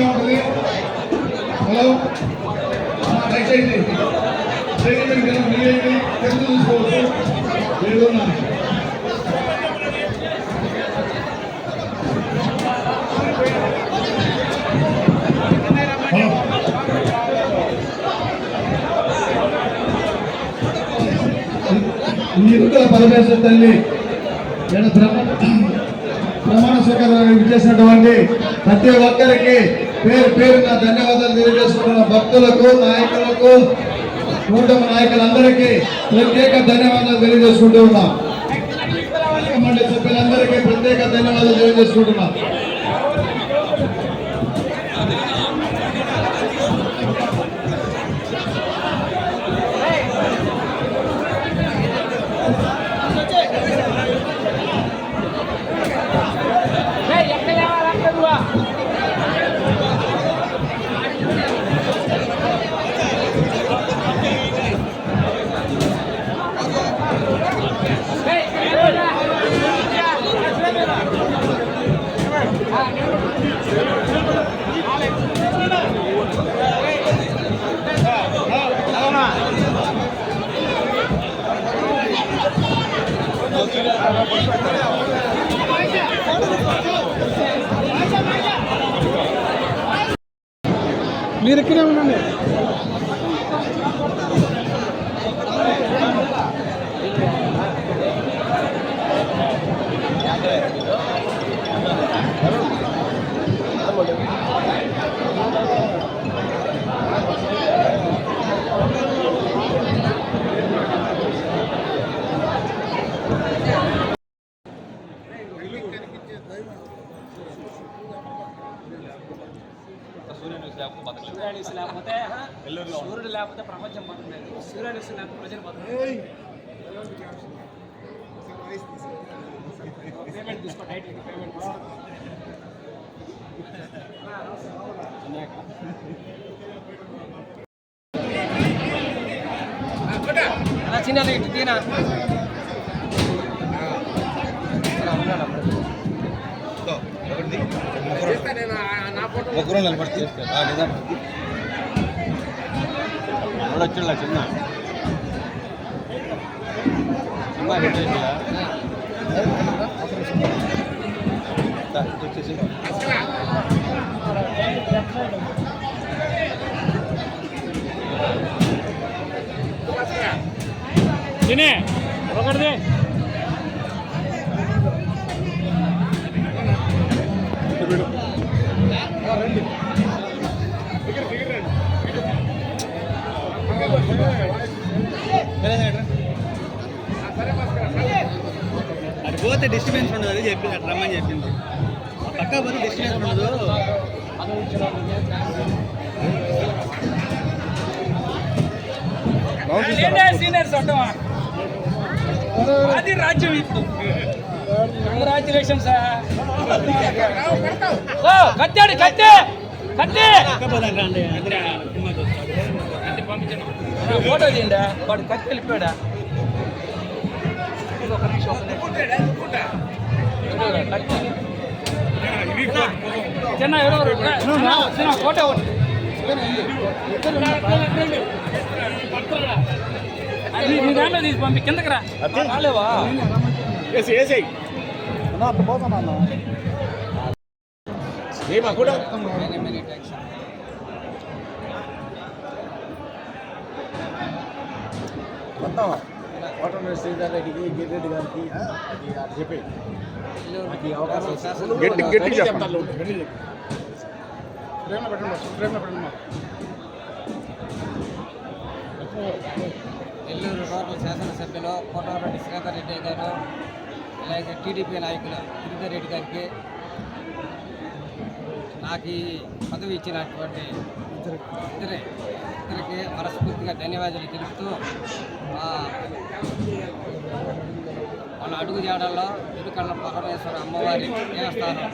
ఫ్రీగా ఉంటుంది హలో దయచేసి శరీరం కింద ఫ్రీ చూసుకోవచ్చు పరమేశ్వర తల్లి ప్రమాణ స్వీకారానికి విచ్చేసినటువంటి ప్రతి ఒక్కరికి పేరు పేరు నా ధన్యవాదాలు తెలియజేసుకుంటున్న భక్తులకు నాయకులకు కూటమి నాయకులందరికీ ప్రత్యేక ధన్యవాదాలు తెలియజేసుకుంటూ ఉన్నాం. మండలి సభ్యులందరికీ ప్రత్యేక ధన్యవాదాలు తెలియజేసుకుంటున్నాం. మీరు ఇక్కడే ఉండండి. సూర్యాన్యూస్ లేకపోతే సూర్యుడు లేకపోతే ప్రపంచం బతకలేదు. సూర్యాన్యూస్ లేకపోతే ప్రజలు బతకలేదు. పేమెంట్ తీసుకో టైటిల్ పేమెంట్ చిన్న ఇటు తీనా? ముగ్గురు నిలబడితే నిజం వచ్చిండ చిన్న సినిమా హిట్ అయిందా వచ్చేసి తినే ఒకటిదే అది పోతే డిస్టర్బెన్స్ ఉండదు అట్లా రమ్మని చెప్పింది. పక్క పోతే డిస్టర్బెన్స్ ఉండదు. సీనియర్స్ అది రాజ్యం ఇప్పుడు. కంగ్రాచులేషన్స్ కత్తాడు కత్తే కత్తే ఫోటో తీయండి. వాడు కత్తి వెళ్ళిపోయాడా ఒక నిమిషం, ఒక నిమిషం. ఇదిగోరా, కత్తి. చిన్న ఎవరెవరు? చిన్న, చిన్న ఫోటో ఒకటి. అది నీ దాంట్లో తీసి పంపి కిందకి రా రాలేవా అట్లా పోతాను అన్న మొత్తం కోటమిరెడ్డి శ్రీధర్ రెడ్డికి గిరిరెడ్డి గారికి అది అది చెప్పి నాకు ఈ అవకాశం. గట్టి గట్టి చెప్తాను. ఫ్రేమ్లో పెట్టండి ఫ్రేమ్లో పెట్టండి. నెల్లూరు రూరల్ శాసనసభ్యులు కోటమిరెడ్డి శ్రీధర్ రెడ్డి గారు అలాగే టీడీపీ నాయకులు గిరిధర్ రెడ్డి గారికి నాకు ఈ పదవి ఇచ్చినటువంటి ఇద్దరే ఇద్దరికి మనస్ఫూర్తిగా ధన్యవాదాలు తెలుపుతూ ఆ, వాళ్ళ అడుగు జాడల్లో ఎదుకన్న పరమేశ్వర అమ్మవారి దేవస్థానం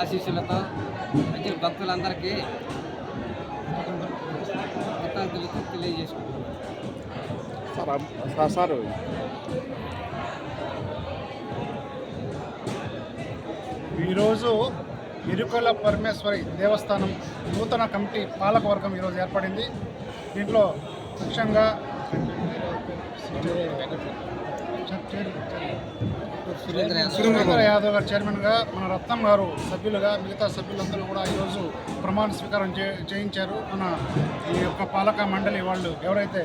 ఆశీస్సులతో మంచి భక్తులందరికీ కృతజ్ఞతలు తెలియజేసుకుంటున్నాను సార్ సార్ ఈరోజు ఇరుకొల పరమేశ్వరి దేవస్థానం నూతన కమిటీ పాలకవర్గం ఈరోజు ఏర్పడింది. దీంట్లో ముఖ్యంగా సురేంద్ర యాదవ్ గారు చైర్మన్గా మన రత్నం గారు సభ్యులుగా మిగతా సభ్యులందరూ కూడా ఈరోజు ప్రమాణ స్వీకారం చేయించారు. మన ఈ యొక్క పాలక మండలి వాళ్ళు ఎవరైతే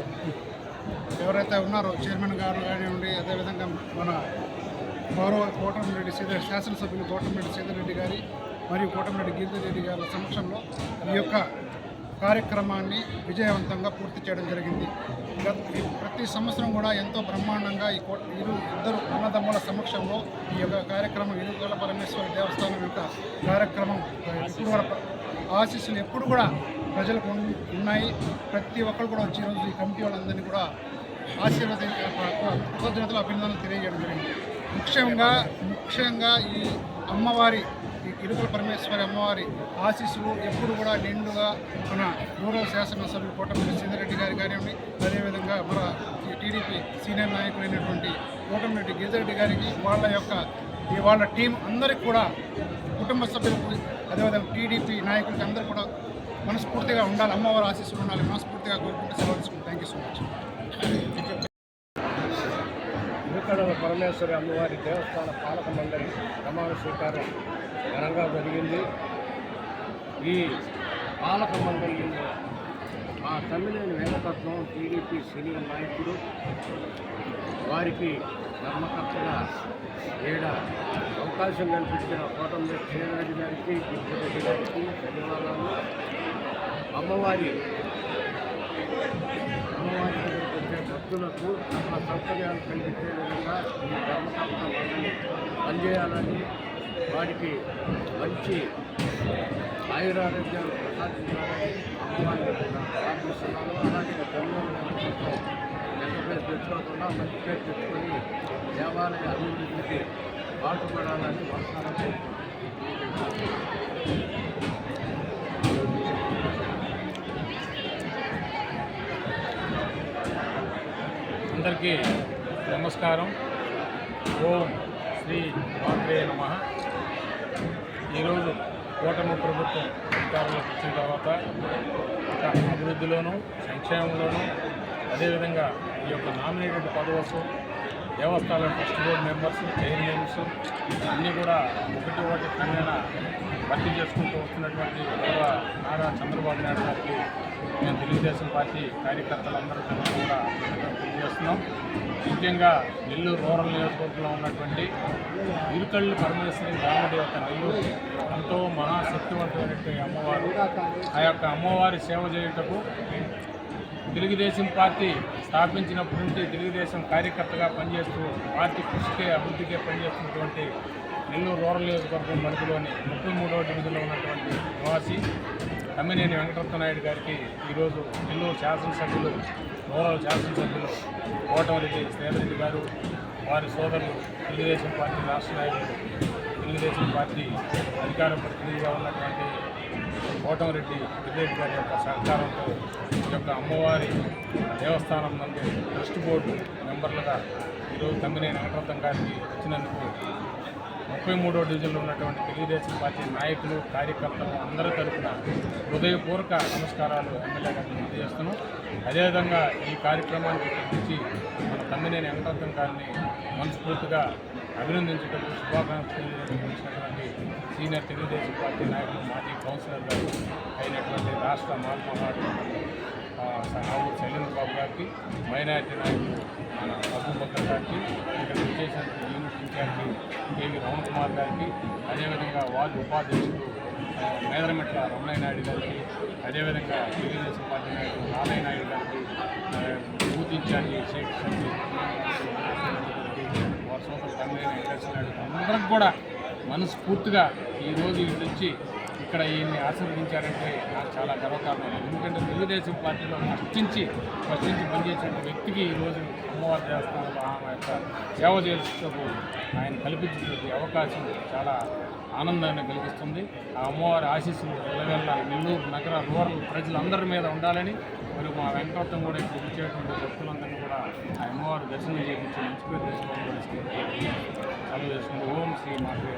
ఎవరైతే ఉన్నారో చైర్మన్ గారు కానివ్వండి అదేవిధంగా మన గౌరవ కోటమిరెడ్డి సీత శాసనసభ్యులు కోటమిరెడ్డి సీతారెడ్డి గారి మరియు కోటమిరెడ్డి గీతారెడ్డి గారి సమక్షంలో ఈ యొక్క కార్యక్రమాన్ని విజయవంతంగా పూర్తి చేయడం జరిగింది. ప్రతి సంవత్సరం కూడా ఎంతో బ్రహ్మాండంగా ఈ ఇరు ఇద్దరు అన్నదమ్ముల సమక్షంలో ఈ యొక్క కార్యక్రమం ఇరుగల పరమేశ్వర దేవస్థానం యొక్క కార్యక్రమం ఇప్పుడు ఆశీస్సులు ఎప్పుడు కూడా ప్రజలకు ఉన్- ఉన్నాయి. ప్రతి ఒక్కరు కూడా వచ్చి ఈరోజు ఈ కమిటీ వాళ్ళందరినీ కూడా ఆశీర్వాద కృతజ్ఞతలు అభినందనలు తెలియజేయడం జరిగింది. ముఖ్యంగా ముఖ్యంగా ఈ అమ్మవారి ఇరుకుల పరమేశ్వరి అమ్మవారి ఆశీస్సులు ఎప్పుడు కూడా నిండుగా మన రూరల్ శాసనసభ్యులు కోటమిరెడ్డి సింధరెడ్డి గారి కానివ్వండి అదేవిధంగా మన టీడీపీ సీనియర్ నాయకులైనటువంటి కోటమిరెడ్డి గిరిజరెడ్డి గారికి వాళ్ళ యొక్క ఈ వాళ్ళ టీం అందరికి కూడా కుటుంబ సభ్యులకు అదేవిధంగా టీడీపీ నాయకులకి అందరూ కూడా మనస్ఫూర్తిగా ఉండాలి అమ్మవారి ఆశీస్సులు ఉండాలి మనస్ఫూర్తిగా కోరుకుంటూ సెలవు తీసుకుంటాం. Thank you so much Irukada Parameshwari అమ్మవారి దేవస్థాన పాలక మండలి ప్రమాణ స్వీకారం ఘనంగా జరిగింది. ఈ పాలక మండలిలో మా తమ్మినేని వేదతత్వం టీడీపీ సీనియర్ నాయకుడు వారికి ధర్మకర్తగా ఏడ అవకాశం కల్పించిన కోటంలో శ్రీరెడ్డి గారికి గిరిజరెడ్డి గారికి ధన్యవాదాలు. అమ్మవారి అమ్మవారి భక్తులకు సకల సౌకర్యాలు కలిగించే విధంగా ఈ ధర్మకర్త పనిచేయాలని వారికి మంచి ఆయురారోగ్యాలు ప్రసాదించాలని అమ్మవారిని ప్రార్థిస్తున్నాను అలాగే తల్లిదండ్రులతో ఎంత పేరు తెచ్చుకోకుండా మంచి పేరు తెచ్చుకొని దేవాలయ అభివృద్ధికి పాటుపడాలని మనసారా అందరికీ నమస్కారం. ఓం శ్రీ మాత్రే నమ. ఈరోజు కూటమి ప్రభుత్వం అధికారంలోకి వచ్చిన తర్వాత ఒక అభివృద్ధిలోనూ సంక్షేమంలోనూ అదేవిధంగా ఈ యొక్క నామినేటెడ్ పదవులు దేవస్థానం ట్రస్ట్ బోర్డు మెంబర్స్ చైర్మన్స్ అన్నీ కూడా ఒకటి ఒకటి క్రమేణా భర్తీ చేసుకుంటూ వస్తున్నటువంటి గౌరవ నారా చంద్రబాబు నాయుడు గారికి మేము తెలుగుదేశం పార్టీ కార్యకర్తలందరూ కూడా చేస్తున్నాం ముఖ్యంగా నెల్లూరు రూరల్ నియోజకవర్గంలో ఉన్నటువంటి ఇరుకళ్ళు పరమేశ్వరి యొక్క నెల్లూరు ఎంతో మహాశక్తివంతమైనటువంటి అమ్మవారు. ఆ యొక్క అమ్మవారి సేవ చేయుటకు తెలుగుదేశం పార్టీ స్థాపించినప్పటి నుంచి తెలుగుదేశం కార్యకర్తగా పనిచేస్తూ పార్టీ కృషికే అభివృద్ధికే పనిచేస్తున్నటువంటి నెల్లూరు రూరల్ నియోజకవర్గం పరిధిలోని ముప్పై మూడవ డివిజన్లో ఉన్నటువంటి నివాసి తమ్మినేని వెంకటరత్న నాయుడు గారికి ఈరోజు నెల్లూరు శాసనసభ్యులు రూరల్ శాసనసభ్యులు కోటమరెడ్డి శ్రీధరెడ్డి గారు వారి సోదరులు తెలుగుదేశం పార్టీ రాష్ట్ర నాయకులు తెలుగుదేశం పార్టీ అధికార ప్రతినిధిగా ఉన్నటువంటి కోటమిరెడ్డి విజయ్ గారి యొక్క సహకారంతో ఈ యొక్క అమ్మవారి దేవస్థానం నుండి ట్రస్ట్ బోర్డు మెంబర్లుగా ఈరోజు తమ్మినేని వెంకటరత్నం గారికి వచ్చినందుకు ముప్పై మూడో డివిజన్లో ఉన్నటువంటి తెలుగుదేశం పార్టీ నాయకులు కార్యకర్తలు అందరి తరఫున హృదయపూర్వక నమస్కారాలు ఎమ్మెల్యే గారికి తెలియజేస్తున్నాం. అదేవిధంగా ఈ కార్యక్రమానికి పిలిచి తమ్మినేని వెంకటరత్నం గారిని మనస్ఫూర్తిగా అభినందించటకు శుభాకాంక్షలు తెలియజేసినటువంటి సీనియర్ తెలుగుదేశం పార్టీ నాయకులు మాజీ కౌన్సిలర్ గారు అయినటువంటి రాష్ట్ర మహాత్మాడు సాగు శైలేంద్ర బాబు గారికి మైనారిటీ నాయకులు మన అబూబక్కర్ గారికి ఇక్కడ Vijayashanti unit incharge K V Ramana Kumar గారికి అదేవిధంగా వార్డు ఉపాధ్యక్షుడు మేదరమెట్ల రమణయ్య నాయుడు గారికి అదేవిధంగా తెలుగుదేశం పార్టీ నాయకుడు నారాయణ నాయుడు గారికి బూత్ ఇన్ఛార్జి షేక్ వారి సోదరు తమ్మినేని వెంకటేశ్వర నాయుడు అందరికి కూడా మనస్ఫూర్తిగా ఈరోజు ఇటు వచ్చి ఇక్కడ ఈయన్ని ఆశీర్వదించారంటే నాకు చాలా గర్వకారణం. ఎందుకంటే తెలుగుదేశం పార్టీలో కష్టించి కష్టించి పనిచేసిన వ్యక్తికి ఈరోజు అమ్మవారి దేవస్థానంలో ఆమె యొక్క సేవ చేసేందుకు ఆయన కల్పించినటువంటి అవకాశం చాలా ఆనందాన్ని కలిగిస్తుంది. ఆ అమ్మవారి ఆశీస్సులు వెళ్ళగల నెల్లూరు నగర రూరల్ ప్రజలందరి మీద ఉండాలని మరియు మా వెంకటం కూడా ఇప్పుడు వచ్చేటువంటి భక్తులందరినీ కూడా ఆ అమ్మవారి దర్శనం చేయించి మంచి పేరు తెచ్చుకోవాలని కూడా సెలవు ఓం శ్రీ మాత్రే